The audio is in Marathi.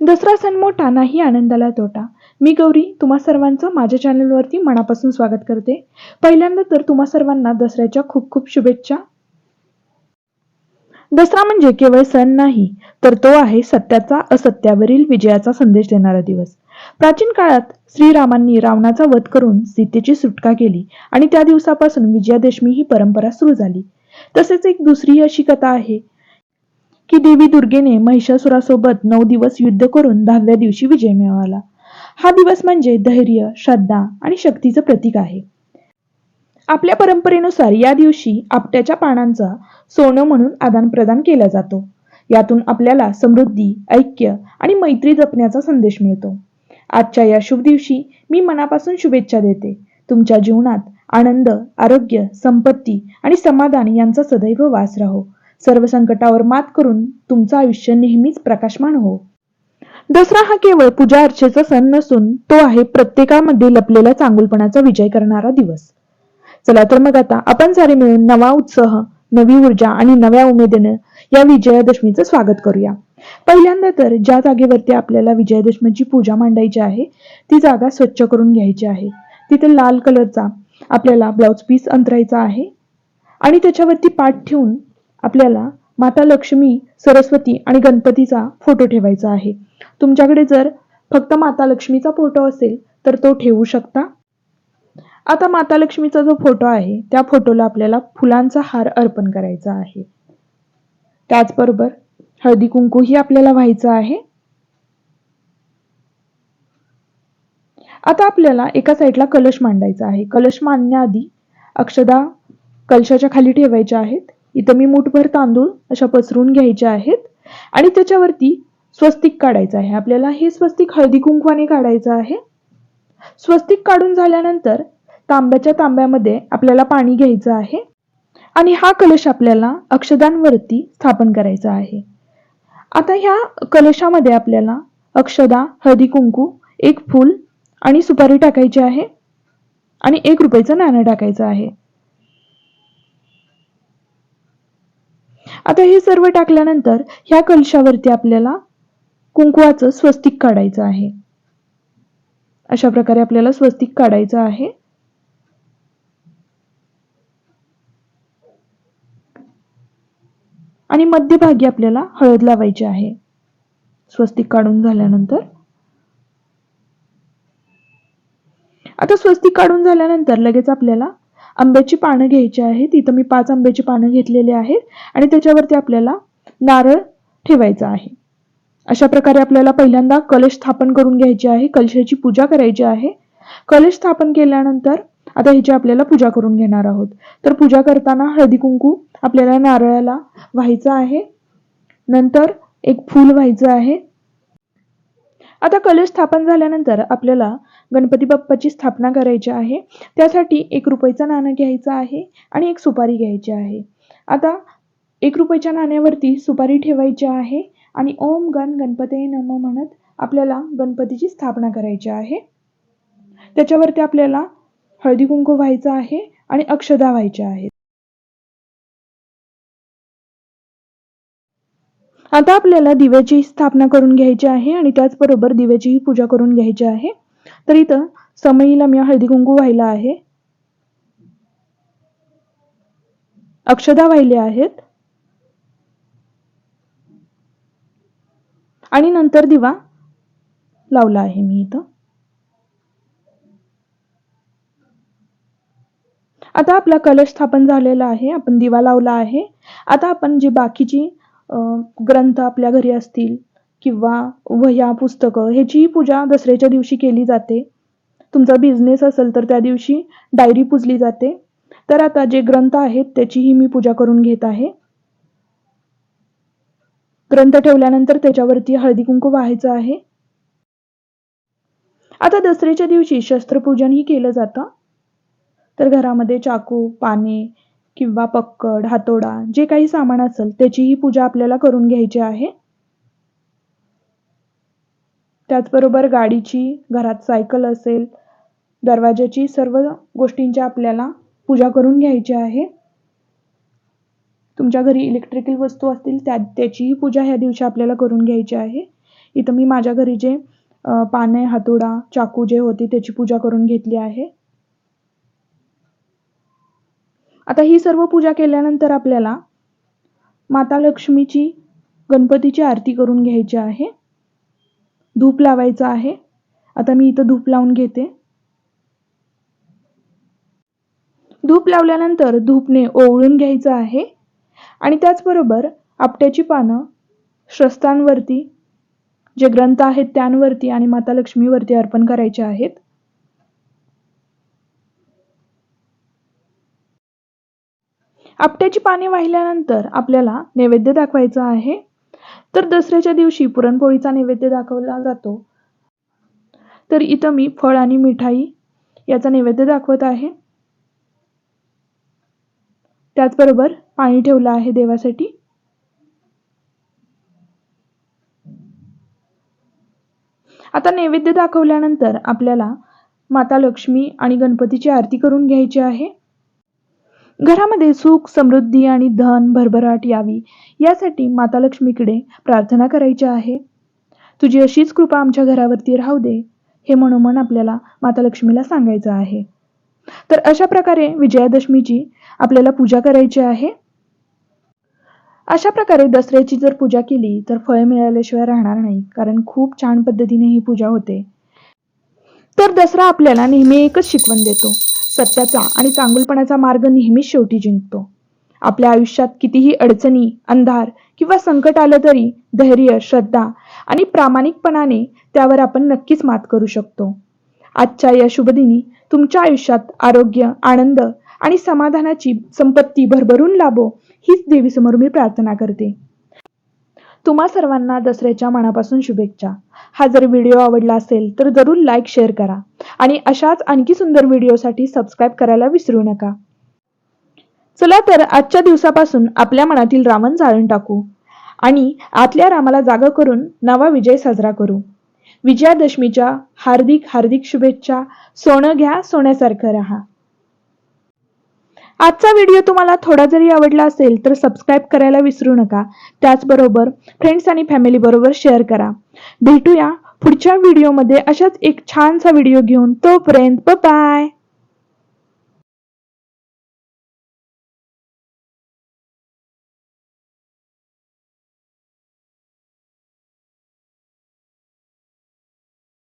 दसरा सण मोठा नाही आनंदाला तोटा. मी गौरी तुम्हा सर्वांचं माझ्या चॅनलवरती मनापासून स्वागत करते. पहिल्यांदा तर तुम्हा सर्वांना दसऱ्याच्या खूप खूप शुभेच्छा. दसरा म्हणजे केवळ सण नाही तर तो आहे सत्याचा असत्यावरील विजयाचा संदेश देणारा दिवस. प्राचीन काळात श्रीरामांनी रावणाचा वध करून सीतेची सुटका केली आणि त्या दिवसापासून विजयादशमी ही परंपरा सुरू झाली. तसेच एक दुसरी अशी कथा आहे की देवी दुर्गेने महिषासुरासोबत नऊ दिवस युद्ध करून दहाव्या दिवशी विजय मिळवला. हा दिवस म्हणजे धैर्य श्रद्धा आणि शक्तीचं प्रतीक आहे. आपल्या परंपरेनुसार या दिवशी आपट्याच्या पानांचा सोनं म्हणून आदान प्रदान केला जातो. यातून आपल्याला समृद्धी ऐक्य आणि मैत्री जपण्याचा संदेश मिळतो. आजच्या या शुभ दिवशी मी मनापासून शुभेच्छा देते. तुमच्या जीवनात आनंद आरोग्य संपत्ती आणि समाधान यांचा सदैव वास राहो. सर्व संकटावर मात करून तुमचं आयुष्य नेहमीच प्रकाशमान हो. दसरा हा केवळ पूजा अर्चेचा सण नसून तो आहे प्रत्येकामध्ये लपलेल्या चांगुलपणाचा विजय करणारा दिवस. चला तर मग आता आपण सारे मिळून नवा उत्साह नवी ऊर्जा आणि नव्या उमेदीनं या विजयादशमीचं स्वागत करूया. पहिल्यांदा तर ज्या जागेवरती आपल्याला विजयादशमीची पूजा मांडायची आहे ती जागा स्वच्छ करून घ्यायची आहे. तिथे लाल कलरचा आपल्याला ब्लाउज पीस अंतरायचा आहे आणि त्याच्यावरती पाठ ठेवून आपल्याला माता लक्ष्मी सरस्वती आणि गणपतीचा फोटो ठेवायचा आहे. तुमच्याकडे जर फक्त माता लक्ष्मीचा फोटो असेल तर तो ठेवू शकता. आता माता लक्ष्मीचा जो फोटो आहे त्या फोटोला आपल्याला फुलांचा हार अर्पण करायचा आहे. त्याचबरोबर हळदी कुंकूही आपल्याला व्हायचं आहे. आता आपल्याला एका साईडला कलश मांडायचा आहे. कलश मांडण्याआधी अक्षदा कलशाच्या खाली ठेवायच्या आहेत. इथं मी मुठभर तांदूळ अशा पसरून घ्यायचे आहेत आणि त्याच्यावरती स्वस्तिक काढायचं आहे. आपल्याला हे स्वस्तिक हळदी कुंकवाने काढायचं आहे. स्वस्तिक काढून झाल्यानंतर तांब्याच्या तांब्यामध्ये आपल्याला पाणी घ्यायचं आहे आणि हा कलश आपल्याला अक्षदांवरती स्थापन करायचा आहे. आता ह्या कलशामध्ये आपल्याला अक्षदा हळदी कुंकू एक फूल आणि सुपारी टाकायची आहे आणि एक रुपयाचं नाणं टाकायचं आहे. आता हे सर्व टाकल्यानंतर ह्या कलशावरती आपल्याला कुंकवाचं स्वस्तिक काढायचं आहे. अशा प्रकारे आपल्याला स्वस्तिक काढायचं आहे. आणि मध्यभागी आपल्याला हळद लावायची आहे. स्वस्तिक काढून झाल्यानंतर. आता स्वस्तिक काढून झाल्यानंतर लगेच आपल्याला आंब्याची पानं घ्यायची आहेत इथं मी पाच आंब्याची पानं घेतलेली आहेत आणि त्याच्यावरती आपल्याला नारळ ठेवायचा आहे. अशा प्रकारे आपल्याला पहिल्यांदा कलश स्थापन करून घ्यायची आहे. कलशाची पूजा करायची आहे. कलश स्थापन केल्यानंतर आता ह्याची आपल्याला पूजा करून घेणार आहोत. तर पूजा करताना हळदी कुंकू आपल्याला नारळाला व्हायचं आहे. नंतर एक फूल व्हायचं आहे. आता कलश स्थापन झाल्यानंतर आपल्याला गणपती बाप्पाची स्थापना करायची आहे. त्यासाठी एक रुपयाचं नाणं घ्यायचं आहे आणि एक सुपारी घ्यायची आहे. आता एक रुपयाच्या नाण्यावरती सुपारी ठेवायची आहे आणि ओम गण गणपती नम म्हणत आपल्याला गणपतीची स्थापना करायची आहे. त्याच्यावरती आपल्याला हळदी कुंकू व्हायचं आहे आणि अक्षदा व्हायच्या आहेत. आता आपल्याला दिव्याची स्थापना करून घ्यायची आहे आणि त्याचबरोबर दिव्याचीही पूजा करून घ्यायची आहे. तर इथं समईला मी हळदी कुंकू व्हायला आहे. अक्षदा वाहिले आहेत. आणि नंतर दिवा लावला आहे मी इथं. आता आपला कलश स्थापन झालेला आहे. आपण दिवा लावला आहे. आता आपण जी बाकीची ग्रंथ आपल्या घरी असतील किंवा वह्या पुस्तकं ह्याचीही पूजा दसऱ्याच्या दिवशी केली जाते. तुमचा बिझनेस असेल तर त्या दिवशी डायरी पुजली जाते. तर आता जे ग्रंथ आहेत त्याचीही मी पूजा करून घेत आहे. ग्रंथ ठेवल्यानंतर त्याच्यावरती हळदी कुंकू व्हायचं आहे. आता दसऱ्याच्या दिवशी शस्त्रपूजनही केलं जातं. तर घरामध्ये चाकू पाने किंवा पक्कड हातोडा जे काही सामान असेल त्याचीही पूजा आपल्याला करून घ्यायची आहे. त्याचबरोबर गाडीची घरात सायकल असेल दरवाजाची सर्व गोष्टींची आपल्याला पूजा करून घ्यायची आहे. तुमच्या घरी इलेक्ट्रिकल वस्तू असतील त्या त्याचीही पूजा ह्या दिवशी आपल्याला करून घ्यायची आहे. इथं मी माझ्या घरी जे पाने हातोडा चाकू जे होते त्याची पूजा करून घेतली आहे. आता ही सर्व पूजा केल्यानंतर आपल्याला माता लक्ष्मीची गणपतीची आरती करून घ्यायची आहे. धूप लावायचं आहे. आता मी इथं धूप लावून घेते. धूप लावल्यानंतर धूपने ओवळून घ्यायचं आहे. आणि त्याचबरोबर आपट्याची पानं श्रस्तांवरती जे ग्रंथ आहेत त्यांवरती आणि माता लक्ष्मीवरती अर्पण करायचे आहेत. आपट्याची पाने वाहिल्यानंतर आपल्याला नैवेद्य दाखवायचं आहे. तर दसऱ्याच्या दिवशी पुरणपोळीचा नैवेद्य दाखवला जातो. तर इथं मी फळ आणि मिठाई याचा नैवेद्य दाखवत आहे. त्याचबरोबर पाणी ठेवलं आहे देवासाठी. आता नैवेद्य दाखवल्यानंतर आपल्याला माता लक्ष्मी आणि गणपतीची आरती करून घ्यायची आहे. घरामध्ये सुख समृद्धी आणि धन भरभराट यावी. यासाठी माता लक्ष्मीकडे प्रार्थना करायची आहे. तुझी अशीच कृपा आमच्या घरावरती राहू दे हे मनोमन आपल्याला माता लक्ष्मीला सांगायचं आहे. तर अशा प्रकारे विजयादशमीची आपल्याला पूजा करायची आहे. अशा प्रकारे दसऱ्याची जर पूजा केली तर फळ मिळाल्याशिवाय राहणार नाही कारण खूप छान पद्धतीने ही पूजा होते. तर दसरा आपल्याला नेहमी एकच शिकवण देतो. सत्याचा आणि चांगुलपणाचा मार्ग नेहमीच शेवटी जिंकतो. आपल्या आयुष्यात कितीही अडचणी अंधार किंवा संकट आलं तरी धैर्य श्रद्धा आणि प्रामाणिकपणाने त्यावर आपण नक्कीच मात करू शकतो. आजच्या या शुभदिनी तुमच्या आयुष्यात आरोग्य आनंद आणि समाधानाची संपत्ती भरभरून लाभो हीच देवीसमोर मी प्रार्थना करते. तुम्हा सर्वांना दसऱ्याच्या मनापासून शुभेच्छा. हा जर व्हिडिओ आवडला असेल तर जरूर लाईक शेअर करा. आणि अशाच आणखी सुंदर व्हिडिओसाठी सबस्क्राईब करायला विसरू नका. चला तर आजच्या दिवसापासून आपल्या मनातील रावण जाळून टाकू. आणि आतल्या रामाला जागा करून नवा विजय साजरा करू. विजयादशमीच्या हार्दिक हार्दिक शुभेच्छा. सोनं घ्या सोन्यासारखं राहा. आजचा व्हिडिओ तुम्हाला थोडा जरी आवडला असेल तर सबस्क्राईब करायला विसरू नका. त्याचबरोबर फ्रेंड्स आणि फॅमिलीबरोबर शेअर करा. भेटूया पुढच्या व्हिडिओमध्ये अशाच एक छानसा व्हिडिओ घेऊन. तोपर्यंत बाय